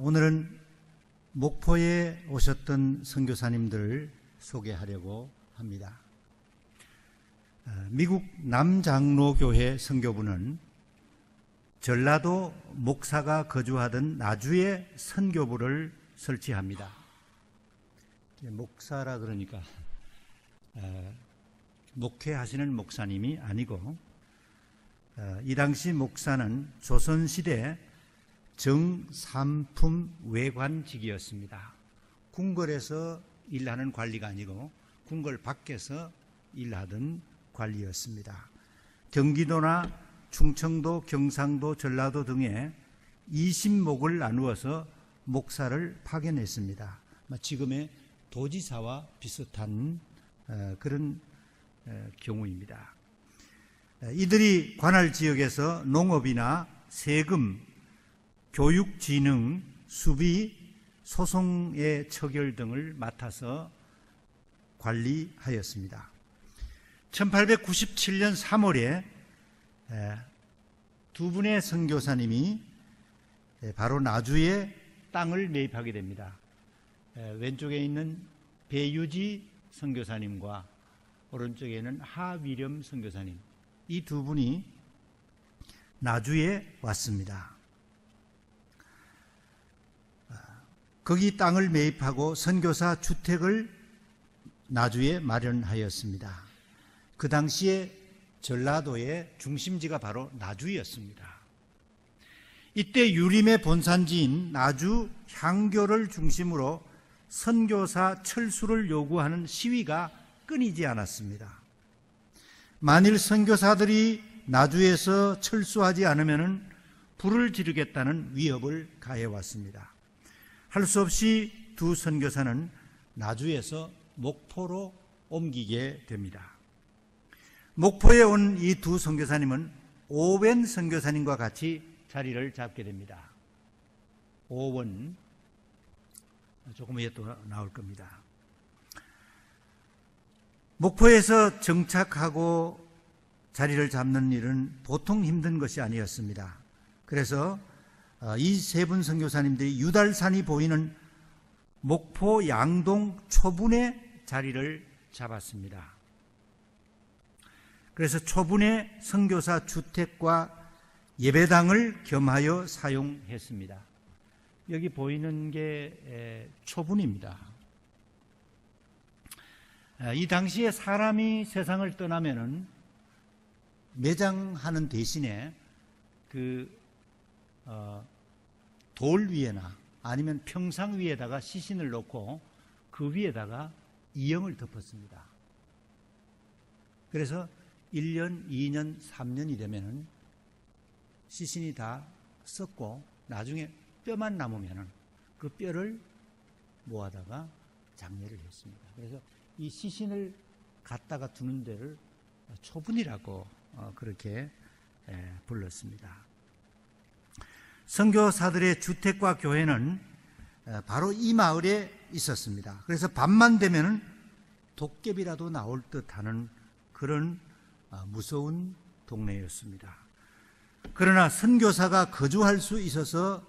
오늘은 목포에 오셨던 선교사님들을 소개하려고 합니다. 어, 미국 남장로교회 선교부는 전라도 목사가 거주하던 나주에 선교부를 설치합니다. 목사라 그러니까 어, 목회하시는 목사님이 아니고 어, 이 당시 목사는 조선시대 정삼품 외관직이었습니다. 궁궐에서 일하는 관리가 아니고 궁궐 밖에서 일하던 관리였습니다. 경기도나 충청도, 경상도, 전라도 등에 20목을 나누어서 목사를 파견했습니다. 지금의 도지사와 비슷한 어, 그런 어, 경우입니다. 어, 이들이 관할 지역에서 농업이나 세금, 교육 진흥, 수비, 소송의 처결 등을 맡아서 관리하였습니다. 1897년 3월에 두 분의 선교사님이 바로 나주에 땅을 매입하게 됩니다. 왼쪽에 있는 배유지 선교사님과 오른쪽에는 하위렴 선교사님 이 두 분이 나주에 왔습니다. 거기 땅을 매입하고 선교사 주택을 나주에 마련하였습니다. 그 당시에 전라도의 중심지가 바로 나주였습니다. 이때 유림의 본산지인 나주 향교를 중심으로 선교사 철수를 요구하는 시위가 끊이지 않았습니다. 만일 선교사들이 나주에서 철수하지 않으면 불을 지르겠다는 위협을 가해왔습니다. 할 수 없이 두 선교사는 나주에서 목포로 옮기게 됩니다. 목포에 온 이 두 선교사님은 오웬 선교사님과 같이 자리를 잡게 됩니다. 오원 조금 후에 또 나올 겁니다. 목포에서 정착하고 자리를 잡는 일은 보통 힘든 것이 아니었습니다. 그래서 어, 이 세 분 선교사님들이 유달산이 보이는 목포 양동 초분의 자리를 잡았습니다. 그래서 초분의 선교사 주택과 예배당을 겸하여 사용했습니다. 여기 보이는 게 초분입니다. 이 당시에 사람이 세상을 떠나면은 매장하는 대신에 그, 어, 돌 위에나 아니면 평상 위에다가 시신을 놓고 그 위에다가 이영을 덮었습니다. 그래서 1년, 2년, 3년이 되면은 시신이 다 썩고 나중에 뼈만 남으면은 그 뼈를 모아다가 장례를 했습니다. 그래서 이 시신을 갖다가 두는 데를 초분이라고 어, 그렇게 불렀습니다. 선교사들의 주택과 교회는 바로 이 마을에 있었습니다. 그래서 밤만 되면 도깨비라도 나올 듯하는 그런 아, 무서운 동네였습니다. 그러나 선교사가 거주할 수 있어서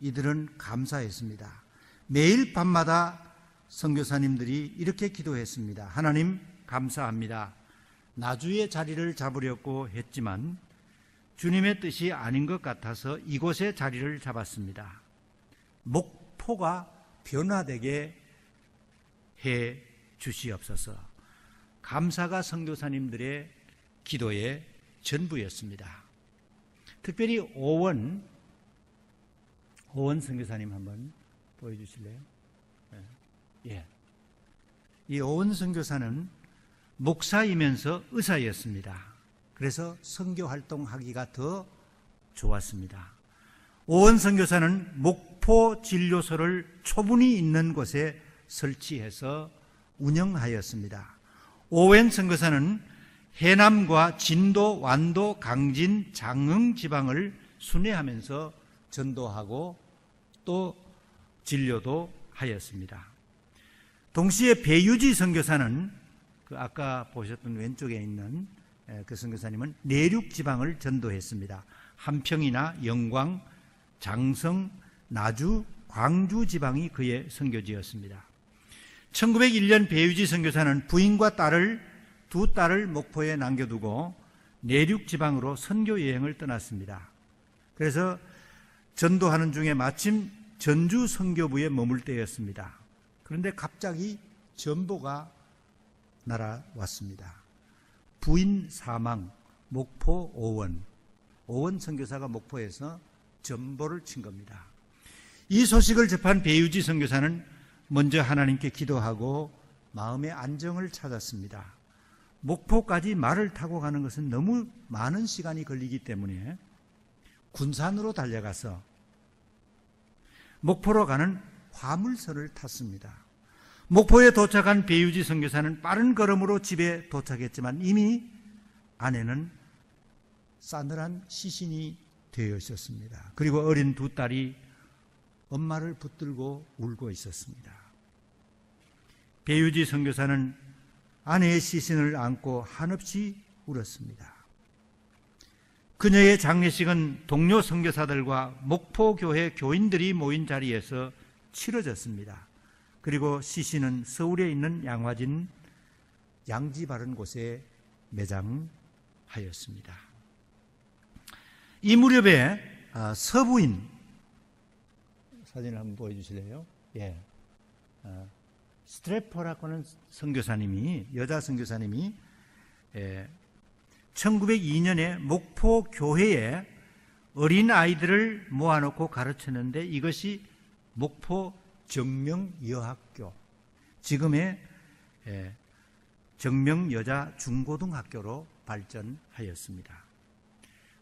이들은 감사했습니다. 매일 밤마다 선교사님들이 이렇게 기도했습니다. 하나님 감사합니다. 나주의 자리를 잡으려고 했지만 주님의 뜻이 아닌 것 같아서 이곳에 자리를 잡았습니다. 목포가 변화되게 해 주시옵소서. 감사가 선교사님들의 기도의 전부였습니다. 특별히 오원 오원 선교사님 한번 보여주실래요? 예. 이 오원 선교사는 목사이면서 의사였습니다. 그래서 선교 활동하기가 더 좋았습니다. 오원 선교사는 목포 진료소를 초분이 있는 곳에 설치해서 운영하였습니다. 오웬 선교사는 해남과 진도, 완도, 강진, 장흥 지방을 순회하면서 전도하고 또 진료도 하였습니다. 동시에 배유지 선교사는 그 아까 보셨던 왼쪽에 있는 그 선교사님은 내륙 지방을 전도했습니다. 함평이나 영광, 장성, 나주, 광주 지방이 그의 선교지였습니다. 1901년 배유지 선교사는 부인과 딸을 두 딸을 목포에 남겨두고 내륙 지방으로 선교 여행을 떠났습니다. 그래서 전도하는 중에 마침 전주 선교부에 머물 때였습니다. 그런데 갑자기 전보가 날아왔습니다. 부인 사망, 목포 오원, 오원 선교사가 목포에서 전보를 친 겁니다. 이 소식을 접한 배유지 선교사는 먼저 하나님께 기도하고 마음의 안정을 찾았습니다. 목포까지 말을 타고 가는 것은 너무 많은 시간이 걸리기 때문에 군산으로 달려가서 목포로 가는 화물선을 탔습니다. 목포에 도착한 배유지 선교사는 빠른 걸음으로 집에 도착했지만 이미 아내는 싸늘한 시신이 되어 있었습니다. 그리고 어린 두 딸이 엄마를 붙들고 울고 있었습니다. 배유지 선교사는 아내의 시신을 안고 한없이 울었습니다. 그녀의 장례식은 동료 선교사들과 목포 교회 교인들이 모인 자리에서 치러졌습니다. 그리고 시신은 서울에 있는 양화진 양지 바른 곳에 매장하였습니다. 이 무렵에 아, 서부인 사진을 한번 보여주실래요? 예. 어, 스트레퍼라고 하는 선교사님이 여자 선교사님이 예, 1902년에 목포 교회에 어린 아이들을 모아놓고 가르쳤는데 이것이 목포 정명여학교 지금의 예, 정명여자 중고등학교로 발전하였습니다.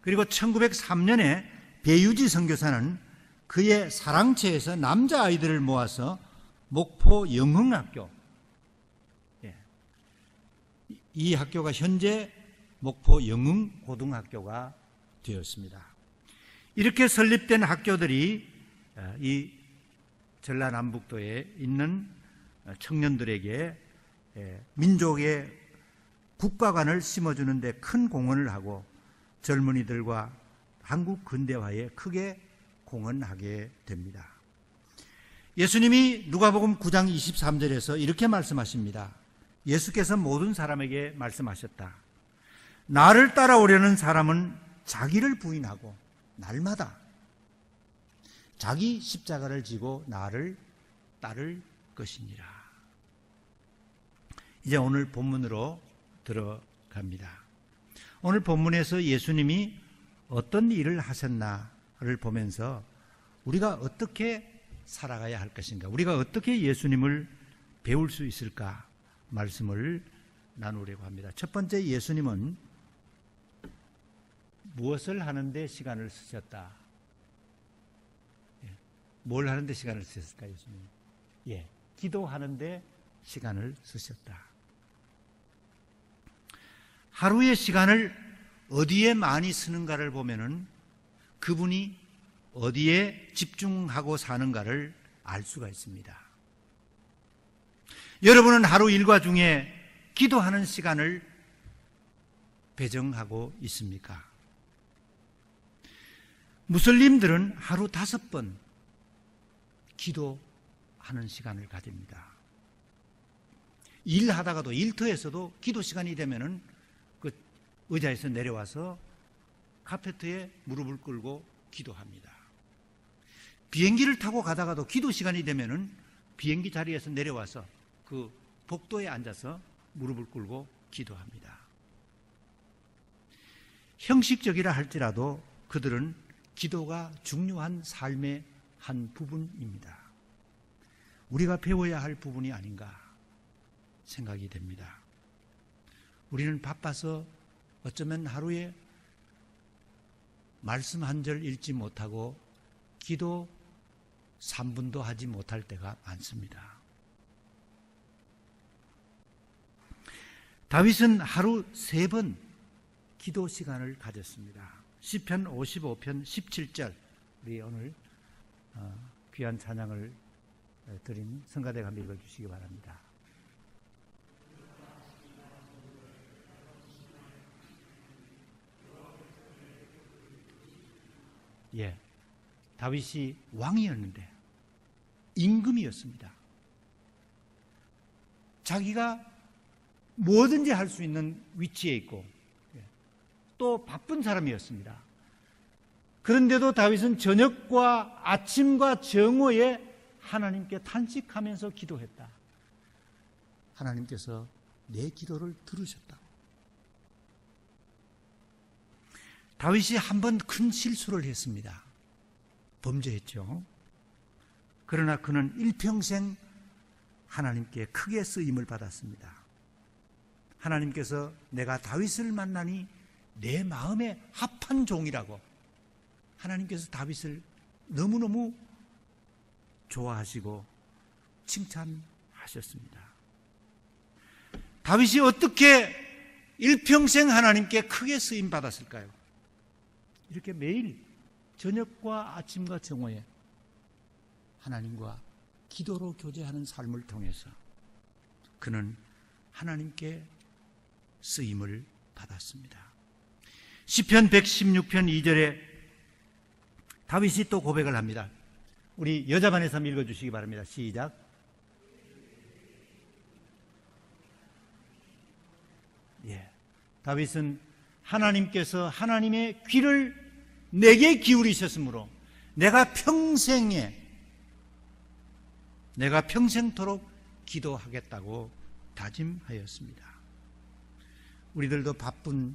그리고 1903년에 배유지 선교사는 그의 사랑채에서 남자 아이들을 모아서 목포 영흥학교 예. 이 학교가 현재 목포 영흥고등학교가 되었습니다. 이렇게 설립된 학교들이 어, 이 전라남북도에 있는 청년들에게 예, 민족의 국가관을 심어주는 데 큰 공헌을 하고 젊은이들과 한국 근대화에 크게 공헌하게 됩니다. 예수님이 누가복음 9장 23절에서 이렇게 말씀하십니다. 예수께서 모든 사람에게 말씀하셨다. 나를 따라오려는 사람은 자기를 부인하고 날마다 자기 십자가를 지고 나를 따를 것이니라. 이제 오늘 본문으로 들어갑니다. 오늘 본문에서 예수님이 어떤 일을 하셨나를 보면서 우리가 어떻게 살아가야 할 것인가, 우리가 어떻게 예수님을 배울 수 있을까 말씀을 나누려고 합니다. 첫 번째 예수님은 무엇을 하는데 시간을 쓰셨다. 예. 뭘 하는데 시간을 쓰셨을까, 예수님? 예. 기도하는데 시간을 쓰셨다. 하루의 시간을 어디에 많이 쓰는가를 보면은 그분이 어디에 집중하고 사는가를 알 수가 있습니다. 여러분은 하루 일과 중에 기도하는 시간을 배정하고 있습니까? 무슬림들은 하루 다섯 번 기도하는 시간을 가집니다. 일하다가도 일터에서도 기도 시간이 되면은 그 의자에서 내려와서 카페트에 무릎을 꿇고 기도합니다. 비행기를 타고 가다가도 기도 시간이 되면은 비행기 자리에서 내려와서 그 복도에 앉아서 무릎을 꿇고 기도합니다. 형식적이라 할지라도 그들은 기도가 중요한 삶의 한 부분입니다. 우리가 배워야 할 부분이 아닌가 생각이 됩니다. 우리는 바빠서 어쩌면 하루에 말씀 한 절 읽지 못하고 기도 3분도 하지 못할 때가 많습니다. 다윗은 하루 세 번 기도 시간을 가졌습니다. 시편 55편 17절 우리 오늘 어, 귀한 찬양을 드린 성가대 감독 읽어주시기 바랍니다. 예, 다윗이 왕이었는데 임금이었습니다. 자기가 뭐든지 할 수 있는 위치에 있고 예, 또 바쁜 사람이었습니다. 그런데도 다윗은 저녁과 아침과 정오에 하나님께 탄식하면서 기도했다. 하나님께서 내 기도를 들으셨다. 다윗이 한 번 큰 실수를 했습니다. 범죄했죠. 그러나 그는 일평생 하나님께 크게 쓰임을 받았습니다. 하나님께서 내가 다윗을 만나니 내 마음에 합한 종이라고 하나님께서 다윗을 너무너무 좋아하시고 칭찬하셨습니다. 다윗이 어떻게 일평생 하나님께 크게 쓰임 받았을까요? 이렇게 매일 저녁과 아침과 정오에 하나님과 기도로 교제하는 삶을 통해서 그는 하나님께 쓰임을 받았습니다. 시편 116편 2절에 다윗이 또 고백을 합니다. 우리 여자반에서 한번 읽어주시기 바랍니다. 시작. 예. 다윗은 하나님께서 하나님의 귀를 내게 기울이셨으므로 내가 평생에 내가 평생토록 기도하겠다고 다짐하였습니다. 우리들도 바쁜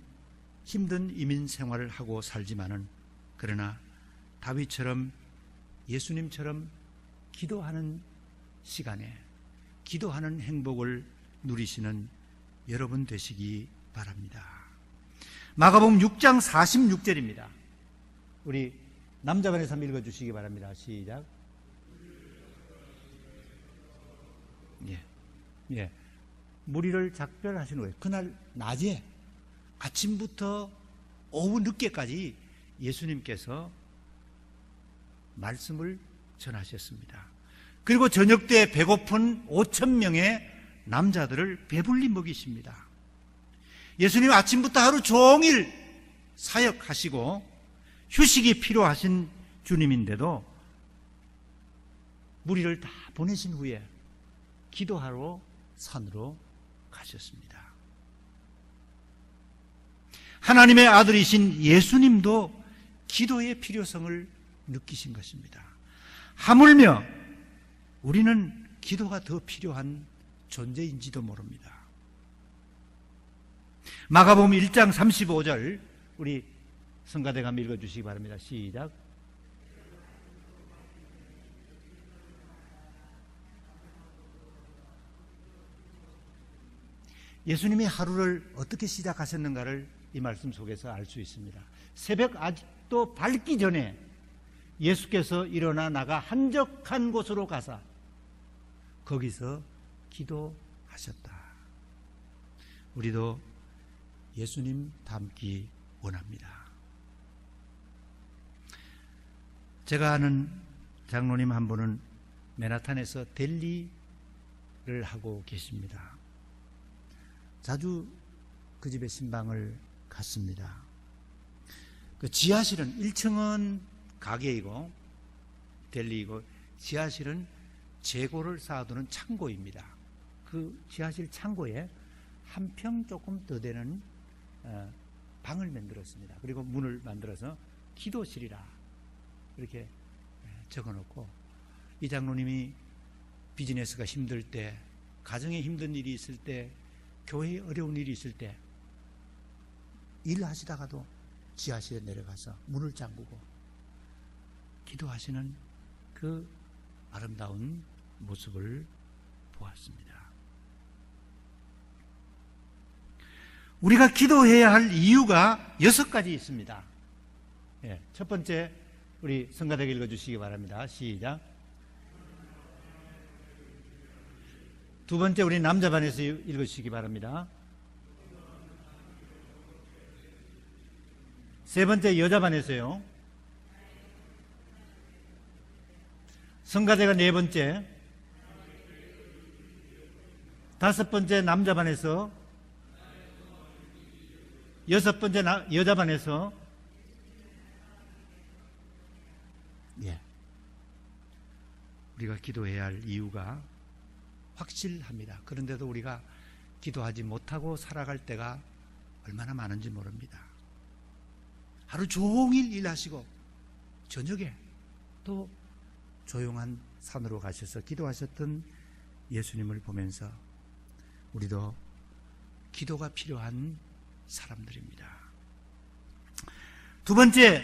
힘든 이민 생활을 하고 살지만은 그러나 다윗처럼 예수님처럼 기도하는 시간에 기도하는 행복을 누리시는 여러분 되시기 바랍니다. 마가복음 6장 46절입니다. 우리 남자반에서 한번 읽어 주시기 바랍니다. 시작. 예, 예. 무리를 작별하신 후에 그날 낮에 아침부터 오후 늦게까지 예수님께서 말씀을 전하셨습니다. 그리고 저녁 때 배고픈 5천 명의 남자들을 배불리 먹이십니다. 예수님 아침부터 하루 종일 사역하시고 휴식이 필요하신 주님인데도 무리를 다 보내신 후에 기도하러 산으로 가셨습니다. 하나님의 아들이신 예수님도 기도의 필요성을 느끼신 것입니다. 하물며 우리는 기도가 더 필요한 존재인지도 모릅니다. 마가복음 1장 35절 우리 성가대가 한번 읽어 주시기 바랍니다. 시작. 예수님이 하루를 어떻게 시작하셨는가를 이 말씀 속에서 알 수 있습니다. 새벽 아직도 밝기 전에 예수께서 일어나 나가 한적한 곳으로 가사 거기서 기도하셨다. 우리도 예수님 닮기 원합니다. 제가 아는 장로님 한 분은 맨하탄에서 델리를 하고 계십니다. 자주 그 집에 신방을 갔습니다. 그 지하실은 1층은 가게이고 델리이고 지하실은 재고를 쌓아두는 창고입니다. 그 지하실 창고에 한 평 조금 더 되는 어, 방을 만들었습니다. 그리고 문을 만들어서 기도실이라 이렇게 적어놓고 이 장로님이 비즈니스가 힘들 때, 가정에 힘든 일이 있을 때, 교회에 어려운 일이 있을 때 일하시다가도 지하실에 내려가서 문을 잠그고 기도하시는 그 아름다운 모습을 보았습니다. 우리가 기도해야 할 이유가 여섯 가지 있습니다. 예, 첫 번째, 우리 성가대가 읽어주시기 바랍니다. 시작. 두 번째, 우리 남자반에서 읽으시기 바랍니다. 세 번째, 여자반에서요. 성가대가 네 번째. 다섯 번째, 남자 반에서. 여섯 번째, 나, 여자 반에서. 예. 우리가 기도해야 할 이유가 확실합니다. 그런데도 우리가 기도하지 못하고 살아갈 때가 얼마나 많은지 모릅니다. 하루 종일 일하시고 저녁에 또 조용한 산으로 가셔서 기도하셨던 예수님을 보면서 우리도 기도가 필요한 사람들입니다. 두 번째,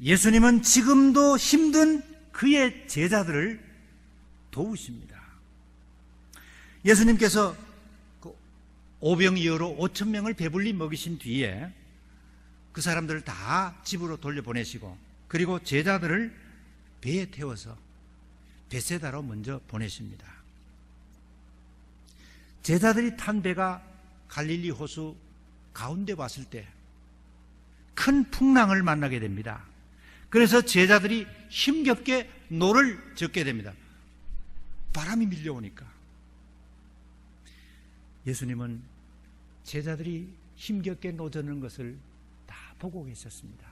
예수님은 지금도 힘든 그의 제자들을 도우십니다. 예수님께서 그 오병이어로 5천 명을 배불리 먹이신 뒤에 그 사람들을 다 집으로 돌려보내시고 그리고 제자들을 배에 태워서 베세다로 먼저 보내십니다. 제자들이 탄 배가 갈릴리 호수 가운데 왔을 때 큰 풍랑을 만나게 됩니다. 그래서 제자들이 힘겹게 노를 젓게 됩니다. 바람이 밀려오니까. 예수님은 제자들이 힘겹게 노젓는 것을 다 보고 계셨습니다.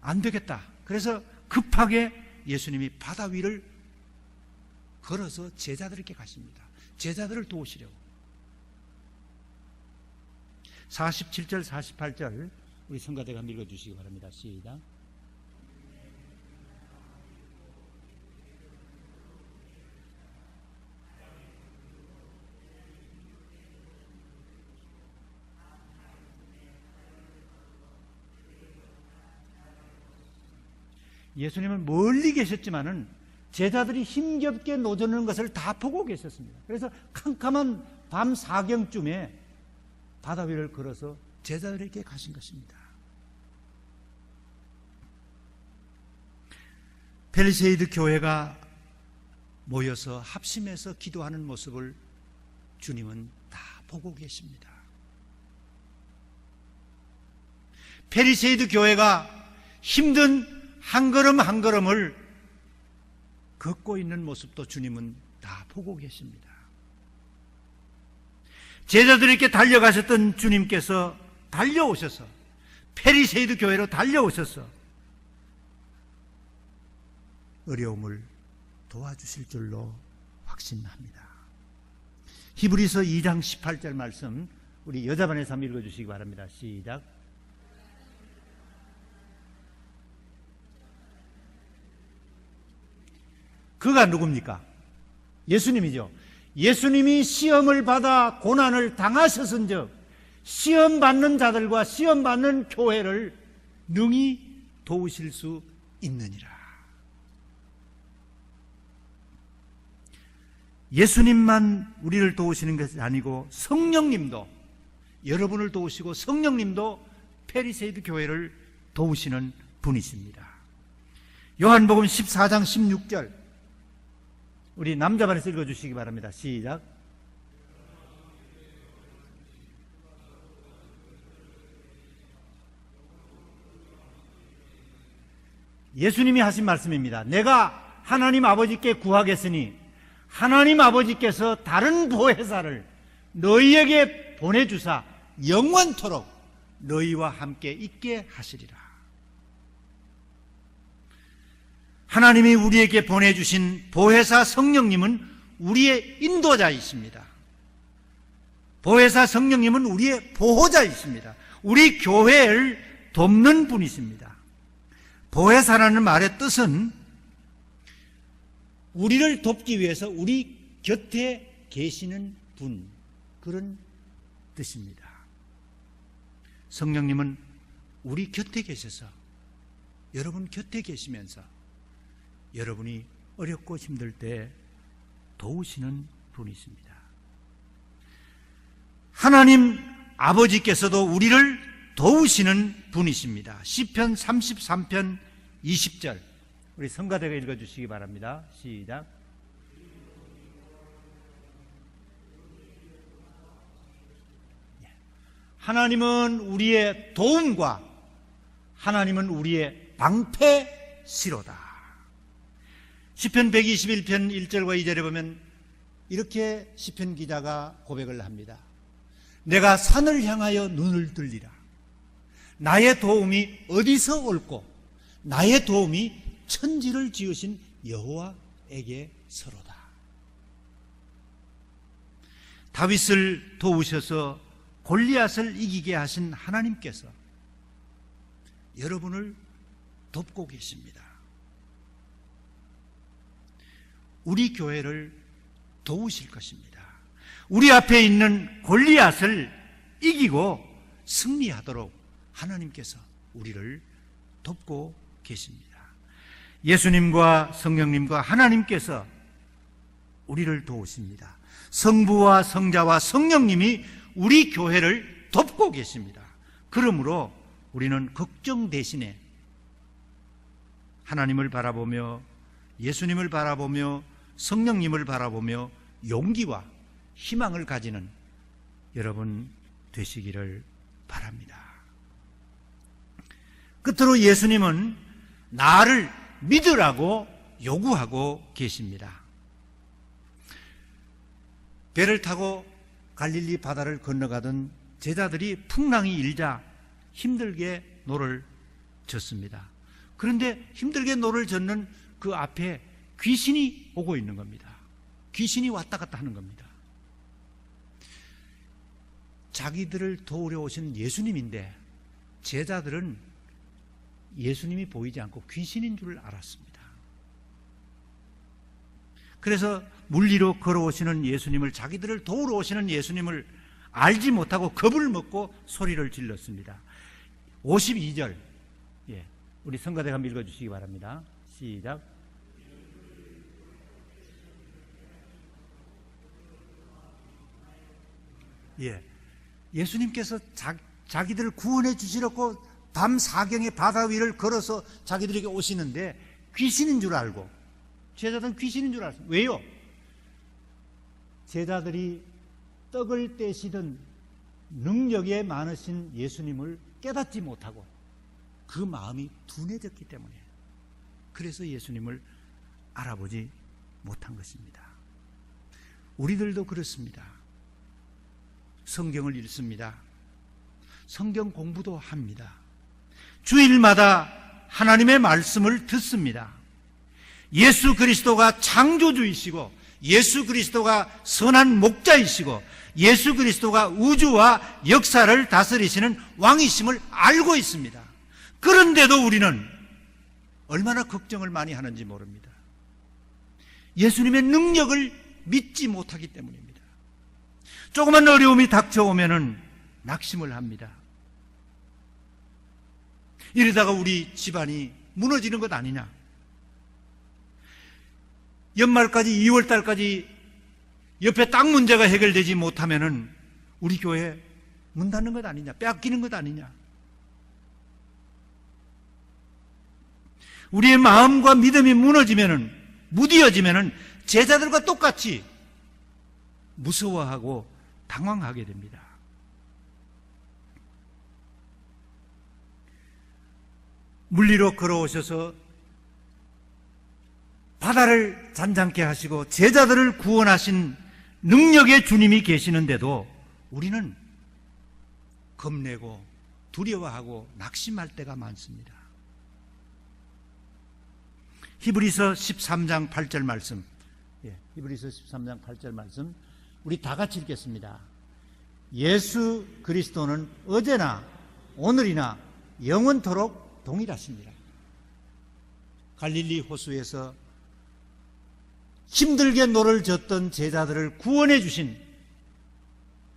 안 되겠다. 그래서 급하게 예수님이 바다 위를 걸어서 제자들에게 가십니다. 제자들을 도우시려고. 47절, 48절 우리 성가대가 읽어주시기 바랍니다. 시작. 예수님은 멀리 계셨지만은 제자들이 힘겹게 노젓는 것을 다 보고 계셨습니다. 그래서 캄캄한 밤 사경쯤에 바다 위를 걸어서 제자들에게 가신 것입니다. 펠리세이드 교회가 모여서 합심해서 기도하는 모습을 주님은 다 보고 계십니다. 페리세이드 교회가 힘든 한 걸음 한 걸음을 걷고 있는 모습도 주님은 다 보고 계십니다. 제자들에게 달려가셨던 주님께서 달려오셔서 페리세이드 교회로 달려오셔서 어려움을 도와주실 줄로 확신합니다. 히브리서 2장 18절 말씀 우리 여자반에서 한번 읽어주시기 바랍니다. 시작. 그가 누굽니까? 예수님이죠. 예수님이 시험을 받아 고난을 당하셨은즉 시험 받는 자들과 시험 받는 교회를 능히 도우실 수 있느니라. 예수님만 우리를 도우시는 것이 아니고 성령님도 여러분을 도우시고 성령님도 페리세이드 교회를 도우시는 분이십니다. 요한복음 14장 16절 우리 남자 반에서 읽어주시기 바랍니다. 시작. 예수님이 하신 말씀입니다. 내가 하나님 아버지께 구하겠으니 하나님 아버지께서 다른 보혜사를 너희에게 보내주사 영원토록 너희와 함께 있게 하시리라. 하나님이 우리에게 보내주신 보혜사 성령님은 우리의 인도자이십니다. 보혜사 성령님은 우리의 보호자이십니다. 우리 교회를 돕는 분이십니다. 보혜사라는 말의 뜻은 우리를 돕기 위해서 우리 곁에 계시는 분, 그런 뜻입니다. 성령님은 우리 곁에 계셔서 여러분 곁에 계시면서 여러분이 어렵고 힘들 때 도우시는 분이십니다. 하나님 아버지께서도 우리를 도우시는 분이십니다. 시편 33편 20절 우리 성가대가 읽어 주시기 바랍니다. 시작. 예. 하나님은 우리의 도움과 하나님은 우리의 방패시로다. 시편 121편 1절과 2절에 보면 이렇게 시편 기자가 고백을 합니다. 내가 산을 향하여 눈을 들리라. 나의 도움이 어디서 올고 나의 도움이 천지를 지으신 여호와에게로다. 나에게 서로다. 다윗을 도우셔서 골리앗을 이기게 하신 하나님께서 여러분을 돕고 계십니다. 우리 교회를 도우실 것입니다. 우리 앞에 있는 골리앗을 이기고 승리하도록 하나님께서 우리를 돕고 계십니다. 예수님과 성령님과 하나님께서 우리를 도우십니다. 성부와 성자와 성령님이 우리 교회를 돕고 계십니다. 그러므로 우리는 걱정 대신에 하나님을 바라보며 예수님을 바라보며 성령님을 바라보며 용기와 희망을 가지는 여러분 되시기를 바랍니다. 끝으로 예수님은 나를 믿으라고 요구하고 계십니다. 배를 타고 갈릴리 바다를 건너가던 제자들이 풍랑이 일자 힘들게 노를 졌습니다. 그런데 힘들게 노를 젓는 그 앞에 귀신이 오고 있는 겁니다. 귀신이 왔다 갔다 하는 겁니다. 자기들을 도우려 오신 예수님인데 제자들은 예수님이 보이지 않고 귀신인 줄 알았습니다. 그래서 물리로 걸어오시는 예수님을 자기들을 도우러 오시는 예수님을 알지 못하고 겁을 먹고 소리를 질렀습니다. 52절 예, 우리 성가대가 한번 읽어 주시기 바랍니다. 시작. 예, 예수님께서 자, 자기들을 구원해 주시려고 밤 사경의 바다 위를 걸어서 자기들에게 오시는데 귀신인 줄 알고 제자들은 귀신인 줄 알았어요. 왜요? 제자들이 떡을 떼시던 능력에 많으신 예수님을 깨닫지 못하고 그 마음이 둔해졌기 때문에 그래서 예수님을 알아보지 못한 것입니다. 우리들도 그렇습니다. 성경을 읽습니다. 성경 공부도 합니다. 주일마다 하나님의 말씀을 듣습니다. 예수 그리스도가 창조주이시고 예수 그리스도가 선한 목자이시고 예수 그리스도가 우주와 역사를 다스리시는 왕이심을 알고 있습니다. 그런데도 우리는 얼마나 걱정을 많이 하는지 모릅니다. 예수님의 능력을 믿지 못하기 때문입니다. 조그만 어려움이 닥쳐오면은 낙심을 합니다. 이러다가 우리 집안이 무너지는 것 아니냐? 연말까지 2월 달까지 옆에 땅 문제가 해결되지 못하면은 우리 교회 문 닫는 것 아니냐? 빼앗기는 것 아니냐? 우리의 마음과 믿음이 무너지면은 무디어지면은 제자들과 똑같이 무서워하고 당황하게 됩니다. 물리로 걸어오셔서 바다를 잔잔케 하시고 제자들을 구원하신 능력의 주님이 계시는데도 우리는 겁내고 두려워하고 낙심할 때가 많습니다. 히브리서 13장 8절 말씀. 예, 히브리서 13장 8절 말씀. 우리 다 같이 읽겠습니다. 예수 그리스도는 어제나 오늘이나 영원토록 동일하십니다. 갈릴리 호수에서 힘들게 노를 졌던 제자들을 구원해 주신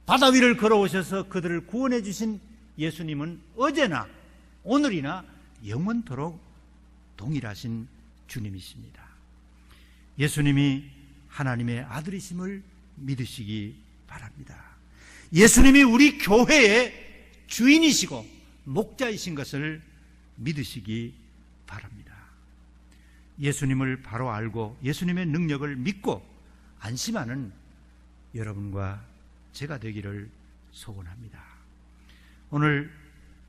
바다 위를 걸어오셔서 그들을 구원해 주신 예수님은 어제나 오늘이나 영원토록 동일하신 주님이십니다. 예수님이 하나님의 아들이심을 믿으시기 바랍니다. 예수님이 우리 교회의 주인이시고 목자이신 것을 믿으시기 바랍니다. 예수님을 바로 알고 예수님의 능력을 믿고 안심하는 여러분과 제가 되기를 소원합니다. 오늘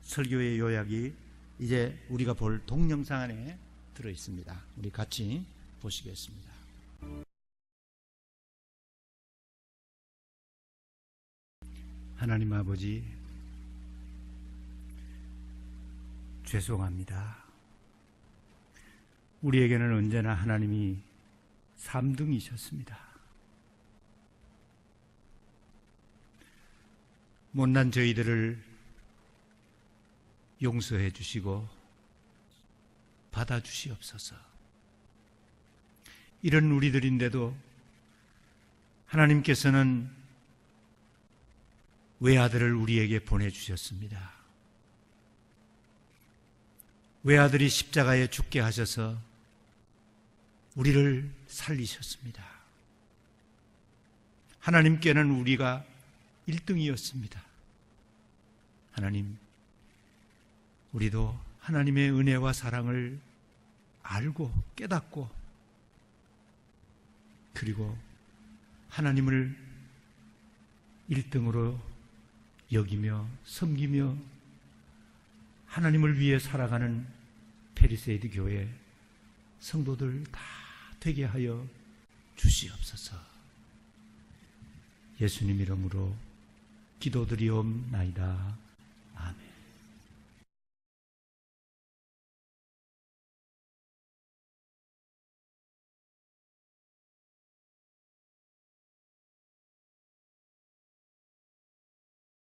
설교의 요약이 이제 우리가 볼 동영상 안에 들어 있습니다. 우리 같이 보시겠습니다. 하나님 아버지, 죄송합니다. 우리에게는 언제나 하나님이 3등이셨습니다. 못난 저희들을 용서해 주시고 받아 주시옵소서. 이런 우리들인데도 하나님께서는 외아들을 우리에게 보내주셨습니다. 외아들이 십자가에 죽게 하셔서 우리를 살리셨습니다. 하나님께는 우리가 1등이었습니다. 하나님, 우리도 하나님의 은혜와 사랑을 알고 깨닫고 그리고 하나님을 1등으로 여기며 섬기며 하나님을 위해 살아가는 페리세이드 교회 성도들 다 되게 하여 주시옵소서. 예수님 이름으로 기도드리옵나이다.